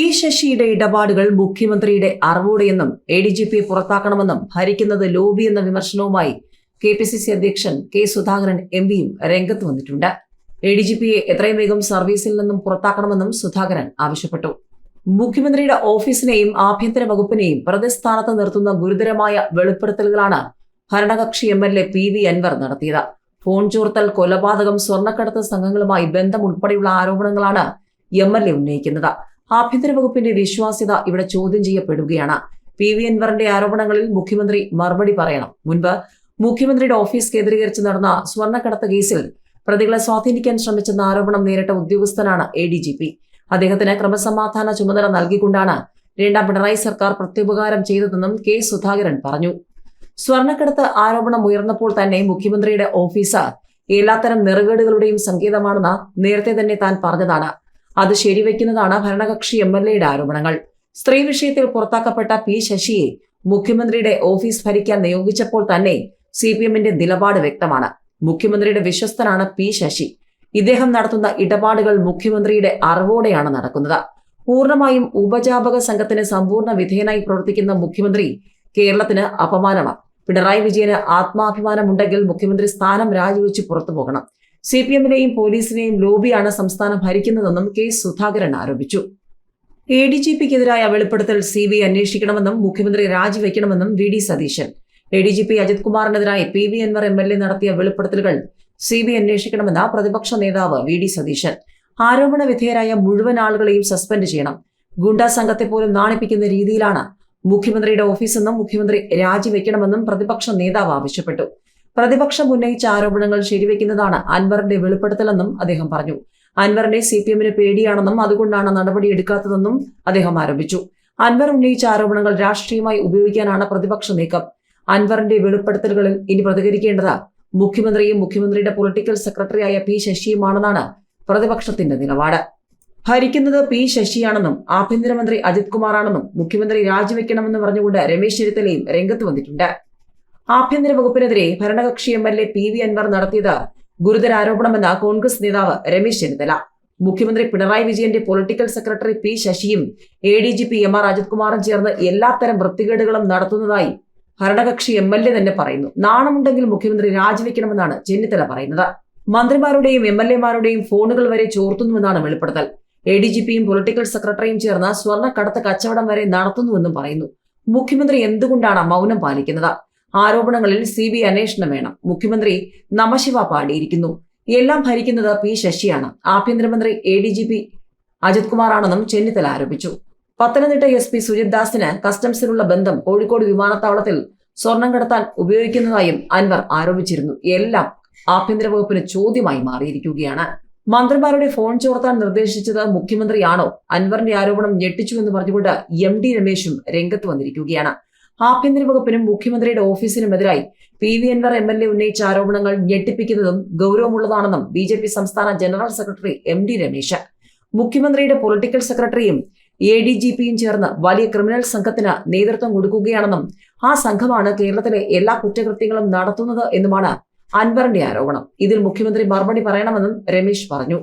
P ശശിയുടെ ഇടപാടുകൾ മുഖ്യമന്ത്രിയുടെ അറിവോടെയെന്നും എ ഡി ജി പിയെ പുറത്താക്കണമെന്നും ഭരിക്കുന്നത് ലോബി എന്ന വിമർശനവുമായി കെ പി സി സി അധ്യക്ഷൻ കെ സുധാകരൻ എം പിയും രംഗത്ത് വന്നിട്ടുണ്ട്. എ ഡി ജി പിയെ എത്രയും വേഗം സർവീസിൽ നിന്നും പുറത്താക്കണമെന്നും സുധാകരൻ ആവശ്യപ്പെട്ടു. മുഖ്യമന്ത്രിയുടെ ഓഫീസിനെയും ആഭ്യന്തര വകുപ്പിനെയും പ്രതിസ്ഥാനത്ത് നിർത്തുന്ന ഗുരുതരമായ വെളിപ്പെടുത്തലുകളാണ് ഭരണകക്ഷി M L A P V Anvar നടത്തിയത്. ഫോൺ ചോർത്തൽ കൊലപാതകം സ്വർണക്കടത്ത് സംഘങ്ങളുമായി ബന്ധം ഉൾപ്പെടെയുള്ള ആരോപണങ്ങളാണ് എം എൽ എ ഉന്നയിക്കുന്നത്. ആഭ്യന്തര വകുപ്പിന്റെ വിശ്വാസ്യത ഇവിടെ ചോദ്യം ചെയ്യപ്പെടുകയാണ്. പി വി അൻവറിന്റെ ആരോപണങ്ങളിൽ മുഖ്യമന്ത്രി മറുപടി പറയണം. മുൻപ് മുഖ്യമന്ത്രിയുടെ ഓഫീസ് കേന്ദ്രീകരിച്ച് നടന്ന സ്വർണക്കടത്ത് കേസിൽ പ്രതികളെ സ്വാധീനിക്കാൻ ശ്രമിച്ചെന്ന ആരോപണം നേരിട്ട ഉദ്യോഗസ്ഥനാണ് എ ഡി ജി പി. അദ്ദേഹത്തിന് ക്രമസമാധാന ചുമതല നൽകിക്കൊണ്ടാണ് രണ്ടാം പിണറായി സർക്കാർ പ്രത്യുപകാരം ചെയ്തതെന്നും കെ സുധാകരൻ പറഞ്ഞു. സ്വർണക്കടത്ത് ആരോപണം ഉയർന്നപ്പോൾ തന്നെ മുഖ്യമന്ത്രിയുടെ ഓഫീസ് എല്ലാത്തരം നെറുകേടുകളുടെയും സങ്കേതമാണെന്ന് നേരത്തെ തന്നെ താൻ പറഞ്ഞതാണ്. അത് ശരിവെക്കുന്നതാണ് ഭരണകക്ഷി എം എൽ എയുടെ ആരോപണങ്ങൾ. സ്ത്രീ വിഷയത്തിൽ പുറത്താക്കപ്പെട്ട പി ശശിയെ മുഖ്യമന്ത്രിയുടെ ഓഫീസ് ഭരിക്കാൻ നിയോഗിച്ചപ്പോൾ തന്നെ സി പി എമ്മിന്റെ നിലപാട് വ്യക്തമാണ്. മുഖ്യമന്ത്രിയുടെ വിശ്വസ്തനാണ് പി ശശി. ഇദ്ദേഹം നടത്തുന്ന ഇടപാടുകൾ മുഖ്യമന്ത്രിയുടെ അറിവോടെയാണ് നടക്കുന്നത്. പൂർണമായും ഉപജാപക സംഘത്തിന് സമ്പൂർണ വിധേയനായി പ്രവർത്തിക്കുന്ന മുഖ്യമന്ത്രി കേരളത്തിന് അപമാനമാണ്. പിണറായി വിജയന് ആത്മാഭിമാനമുണ്ടെങ്കിൽ മുഖ്യമന്ത്രി സ്ഥാനം രാജിവെച്ച് പുറത്തു പോകണം സി പി എമ്മിനെയും പോലീസിനെയും ലോബിയാണ് സംസ്ഥാനം ഭരിക്കുന്നതെന്നും കെ സുധാകരൻ ആരോപിച്ചു. എ ഡി ജി പിക്കെതിരായ വെളിപ്പെടുത്തൽ സി ബി അന്വേഷിക്കണമെന്നും മുഖ്യമന്ത്രി രാജിവെക്കണമെന്നും V D Satheesan. A D G P Ajith കുമാറിനെതിരായി P V Anvar M L A നടത്തിയ വെളിപ്പെടുത്തലുകൾ സി ബി അന്വേഷിക്കണമെന്ന പ്രതിപക്ഷ നേതാവ് വി ഡി സതീശൻ. ആരോപണ വിധേയരായ മുഴുവൻ ആളുകളെയും സസ്പെൻഡ് ചെയ്യണം. ഗുണ്ടാ സംഘത്തെ പോലും നാണിപ്പിക്കുന്ന രീതിയിലാണ് മുഖ്യമന്ത്രിയുടെ ഓഫീസെന്നും മുഖ്യമന്ത്രി രാജിവെക്കണമെന്നും പ്രതിപക്ഷ നേതാവ് ആവശ്യപ്പെട്ടു. പ്രതിപക്ഷം ഉന്നയിച്ച ആരോപണങ്ങൾ ശരിവെക്കുന്നതാണ് അൻവറിന്റെ വെളിപ്പെടുത്തലെന്നും അദ്ദേഹം പറഞ്ഞു. അൻവറിനെ സി പി എമ്മിന് പേടിയാണെന്നും അതുകൊണ്ടാണ് നടപടി എടുക്കാത്തതെന്നും അദ്ദേഹം ആരോപിച്ചു. അൻവർ ഉന്നയിച്ച ആരോപണങ്ങൾ രാഷ്ട്രീയമായി ഉപയോഗിക്കാനാണ് പ്രതിപക്ഷ നീക്കം. അൻവറിന്റെ വെളിപ്പെടുത്തലുകളിൽ ഇനി പ്രതികരിക്കേണ്ടത് മുഖ്യമന്ത്രിയും മുഖ്യമന്ത്രിയുടെ പൊളിറ്റിക്കൽ സെക്രട്ടറിയായ പി ശശിയുമാണെന്നാണ് പ്രതിപക്ഷത്തിന്റെ നിലപാട്. ഭരിക്കുന്നത് പി ശശിയാണെന്നും ആഭ്യന്തരമന്ത്രി അജിത് കുമാറാണെന്നും മുഖ്യമന്ത്രി രാജിവെക്കണമെന്ന് പറഞ്ഞുകൊണ്ട് രമേശ് ചെന്നിത്തലയും രംഗത്ത് വന്നിട്ടുണ്ട്. ആഭ്യന്തര വകുപ്പിനെതിരെ ഭരണകക്ഷി M L A P V Anvar നടത്തിയത് ഗുരുതര ആരോപണമെന്ന് കോൺഗ്രസ് നേതാവ് രമേശ് ചെന്നിത്തല. മുഖ്യമന്ത്രി പിണറായി വിജയന്റെ political secretary P ശശിയും A D G P M R Ajith കുമാറും ചേർന്ന് എല്ലാത്തരം വൃത്തികേടുകളും നടത്തുന്നതായി ഭരണകക്ഷി എം എൽ എ തന്നെ പറയുന്നു. നാണമുണ്ടെങ്കിൽ മുഖ്യമന്ത്രി രാജിവെക്കണമെന്നാണ് ചെന്നിത്തല പറയുന്നത്. മന്ത്രിമാരുടെയും എം എൽ എമാരുടെയും ഫോണുകൾ വരെ ചോർത്തുന്നുവെന്നാണ് വെളിപ്പെടുത്തൽ. എ ഡി ജി പിയും പൊളിറ്റിക്കൽ സെക്രട്ടറിയും ചേർന്ന് സ്വർണക്കടത്ത് കച്ചവടം വരെ നടത്തുന്നുവെന്നും പറയുന്നു. മുഖ്യമന്ത്രി എന്തുകൊണ്ടാണ് മൗനം പാലിക്കുന്നത്? ആരോപണങ്ങളിൽ സി ബി അന്വേഷണം വേണം. മുഖ്യമന്ത്രി നമശിവ പാടിയിരിക്കുന്നു. എല്ലാം ഭരിക്കുന്നത് പി ശശിയാണ്. ആഭ്യന്തരമന്ത്രി A D G P Ajith കുമാറാണെന്നും Chennithala ആരോപിച്ചു. പത്തനംതിട്ട എസ് പി സുജിത് ദാസിന് കസ്റ്റംസിനുള്ള ബന്ധം കോഴിക്കോട് വിമാനത്താവളത്തിൽ സ്വർണം കടത്താൻ ഉപയോഗിക്കുന്നതായും അൻവർ ആരോപിച്ചിരുന്നു. എല്ലാം ആഭ്യന്തര വകുപ്പിന് ചോദ്യമായി മാറിയിരിക്കുകയാണ്. മന്ത്രിമാരുടെ ഫോൺ ചോർത്താൻ നിർദ്ദേശിച്ചത് മുഖ്യമന്ത്രിയാണോ? അൻവറിന്റെ ആരോപണം ഞെട്ടിച്ചു എന്ന് പറഞ്ഞുകൊണ്ട് എം ഡി രമേശും രംഗത്ത് വന്നിരിക്കുകയാണ്. ആഭ്യന്തര വകുപ്പിനും മുഖ്യമന്ത്രിയുടെ ഓഫീസിനുമെതിരായി P V Anvar M L A ഉന്നയിച്ച ആരോപണങ്ങൾ ഞെട്ടിപ്പിക്കുന്നതും ഗൗരവമുള്ളതാണെന്നും ബി ജെ പി സംസ്ഥാന general secretary M D Ramesh. മുഖ്യമന്ത്രിയുടെ പൊളിറ്റിക്കൽ സെക്രട്ടറിയും എ ഡി ജി പിയും ചേർന്ന് വലിയ ക്രിമിനൽ സംഘത്തിന് നേതൃത്വം കൊടുക്കുകയാണെന്നും ആ സംഘമാണ് കേരളത്തിലെ എല്ലാ കുറ്റകൃത്യങ്ങളും നടത്തുന്നത് എന്നുമാണ് അൻവറിന്റെ ആരോപണം. ഇതിൽ മുഖ്യമന്ത്രി മറുപടി പറയണമെന്നും രമേശ് പറഞ്ഞു.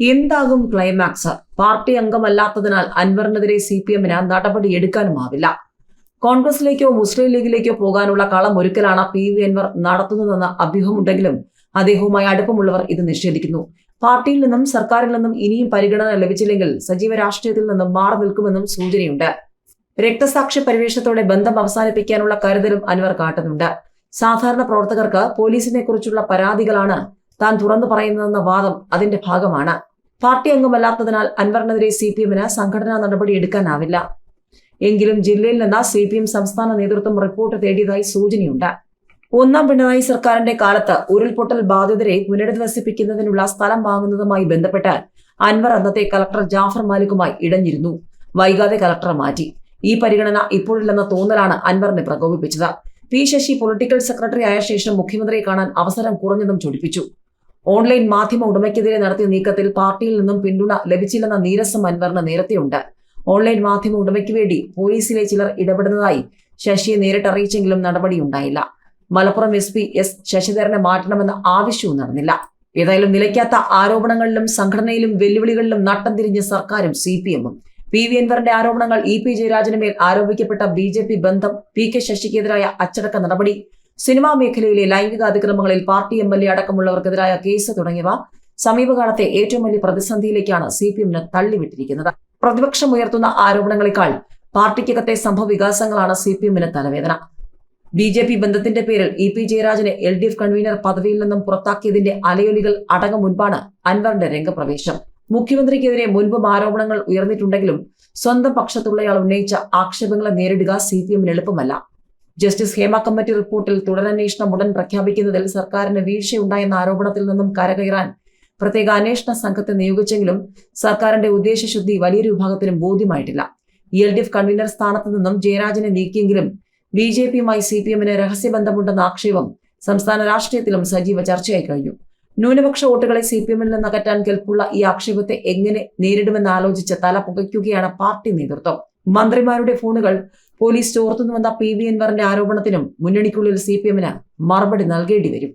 എന്താകും ക്ലൈമാക്സ്? പാർട്ടി അംഗമല്ലാത്തതിനാൽ അൻവറിനെതിരെ സി പി എമ്മിന് നടപടി എടുക്കാനുമാവില്ല. കോൺഗ്രസിലേക്കോ മുസ്ലിം ലീഗിലേക്കോ പോകാനുള്ള കളം ഒരുക്കലാണ് പി വി അൻവർ നടത്തുന്നതെന്ന അഭ്യൂഹമുണ്ടെങ്കിലും അദ്ദേഹവുമായി അടുപ്പമുള്ളവർ ഇത് നിഷേധിക്കുന്നു. പാർട്ടിയിൽ നിന്നും സർക്കാരിൽ നിന്നും ഇനിയും പരിഗണന ലഭിച്ചില്ലെങ്കിൽ സജീവ രാഷ്ട്രീയത്തിൽ നിന്നും മാറി നിൽക്കുമെന്നും സൂചനയുണ്ട്. രക്തസാക്ഷി പരിവേഷത്തോടെ ബന്ധം അവസാനിപ്പിക്കാനുള്ള കരുതലും അൻവർ കാട്ടുന്നുണ്ട്. സാധാരണ പ്രവർത്തകർക്ക് പോലീസിനെ കുറിച്ചുള്ള പരാതികളാണ് താൻ തുറന്നു പറയുന്നതെന്ന വാദം അതിന്റെ ഭാഗമാണ്. പാർട്ടി അംഗമല്ലാത്തതിനാൽ അൻവറിനെതിരെ സി പി എമ്മിന് സംഘടനാ നടപടി എടുക്കാനാവില്ല. എങ്കിലും ജില്ലയിൽ നിന്ന് സി പി എം സംസ്ഥാന നേതൃത്വം റിപ്പോർട്ട് തേടിയതായി സൂചനയുണ്ട്. ഒന്നാം പിണറായി സർക്കാരിന്റെ കാലത്ത് ഉരുൾപൊട്ടൽ ബാധിതരെ പുനരധിവസിപ്പിക്കുന്നതിനുള്ള സ്ഥലം വാങ്ങുന്നതുമായി ബന്ധപ്പെട്ട് അൻവർ അന്നത്തെ കലക്ടർ ജാഫർ മാലിക്കുമായി ഇടഞ്ഞിരുന്നു. വൈകാതെ കലക്ടർ മാറ്റി. ഈ പരിഗണന ഇപ്പോഴില്ലെന്ന തോന്നലാണ് അൻവറിനെ പ്രകോപിപ്പിച്ചത്. പി ശശി പൊളിറ്റിക്കൽ സെക്രട്ടറി ആയ ശേഷം മുഖ്യമന്ത്രിയെ കാണാൻ അവസരം കുറഞ്ഞതും ചൊടിപ്പിച്ചു. ഓൺലൈൻ മാധ്യമ ഉടമയ്ക്കെതിരെ നടത്തിയ നീക്കത്തിൽ പാർട്ടിയിൽ നിന്നും പിന്തുണ ലഭിച്ചില്ലെന്ന നീരസം അൻവറിന് നേരത്തെയുണ്ട്. ഓൺലൈൻ മാധ്യമ ഉടമയ്ക്ക് വേണ്ടി പോലീസിലെ ചിലർ ഇടപെടുന്നതായി ശശിയെ നേരിട്ട് അറിയിച്ചെങ്കിലും നടപടിയുണ്ടായില്ല. മലപ്പുറം എസ് പി എസ് ശശിധരനെ മാറ്റണമെന്ന ആവശ്യവും നടന്നില്ല. ഏതായാലും നിലയ്ക്കാത്ത ആരോപണങ്ങളിലും സംഘടനയിലും വെല്ലുവിളികളിലും നട്ടം തിരിഞ്ഞ സർക്കാരും സി പി എമ്മും പി വി എൻവറിന്റെ ആരോപണങ്ങൾ ഇ പി ജയരാജന് മേൽ ആരോപിക്കപ്പെട്ട ബി ജെ പി ബന്ധം പി കെ ശശിക്കെതിരായ അച്ചടക്ക നടപടി സിനിമാ മേഖലയിലെ ലൈംഗിക അതിക്രമങ്ങളിൽ പാർട്ടി എം എൽ എ അടക്കമുള്ളവർക്കെതിരായ കേസ് തുടങ്ങിയവ സമീപകാലത്തെ ഏറ്റവും വലിയ പ്രതിസന്ധിയിലേക്കാണ് സി പി എമ്മിന് തള്ളിവിട്ടിരിക്കുന്നത്. പ്രതിപക്ഷം ഉയർത്തുന്ന ആരോപണങ്ങളെക്കാൾ പാർട്ടിക്കകത്തെ സംഭവ വികാസങ്ങളാണ് സി പി എമ്മിന് തലവേദന. ബി ജെ പി ബന്ധത്തിന്റെ പേരിൽ ഇ പി ജയരാജനെ എൽ ഡി എഫ് കൺവീനർ പദവിയിൽ നിന്നും പുറത്താക്കിയതിന്റെ അലയൊലികൾ അടങ്ങും മുൻപാണ് അൻവറിന്റെ രംഗപ്രവേശം. മുഖ്യമന്ത്രിക്കെതിരെ മുൻപും ആരോപണങ്ങൾ ഉയർന്നിട്ടുണ്ടെങ്കിലും സ്വന്തം പക്ഷത്തുള്ളയാൾ ഉന്നയിച്ച ആക്ഷേപങ്ങളെ നേരിടുക സി പി എമ്മിന് എളുപ്പമല്ല. ജസ്റ്റിസ് ഹേമ കമ്മിറ്റി റിപ്പോർട്ടിൽ തുടരന്വേഷണം ഉടൻ പ്രഖ്യാപിക്കുന്നതിൽ സർക്കാരിന് വീഴ്ചയുണ്ടായെന്ന ആരോപണത്തിൽ നിന്നും കരകയറാൻ പ്രത്യേക അന്വേഷണ സംഘത്തെ നിയോഗിച്ചെങ്കിലും സർക്കാരിന്റെ ഉദ്ദേശശുദ്ധി വലിയൊരു വിഭാഗത്തിനും ബോധ്യമായിട്ടില്ല. എൽ ഡി എഫ് കൺവീനർ സ്ഥാനത്ത് നിന്നും ജയരാജനെ നീക്കിയെങ്കിലും ബി ജെ പിയുമായി സി പി എമ്മിന് രഹസ്യബന്ധമുണ്ടെന്ന ആക്ഷേപം സംസ്ഥാന രാഷ്ട്രീയത്തിലും സജീവ ചർച്ചയായി കഴിഞ്ഞു. ന്യൂനപക്ഷ വോട്ടുകളെ സി പി എമ്മിൽ നിന്ന് അകറ്റാൻ കെൽപ്പുള്ള ഈ ആക്ഷേപത്തെ എങ്ങനെ നേരിടുമെന്ന് ആലോചിച്ച് തല പുകയ്ക്കുകയാണ് പാർട്ടി നേതൃത്വം. മന്ത്രിമാരുടെ ഫോണുകൾ പോലീസ് ചോർത്തുന്നുവെന്ന പി വി അൻവറിന്റെ ആരോപണത്തിനും മുന്നണിക്കുള്ളിൽ സി പി എമ്മിന് മറുപടി നൽകേണ്ടി വരും.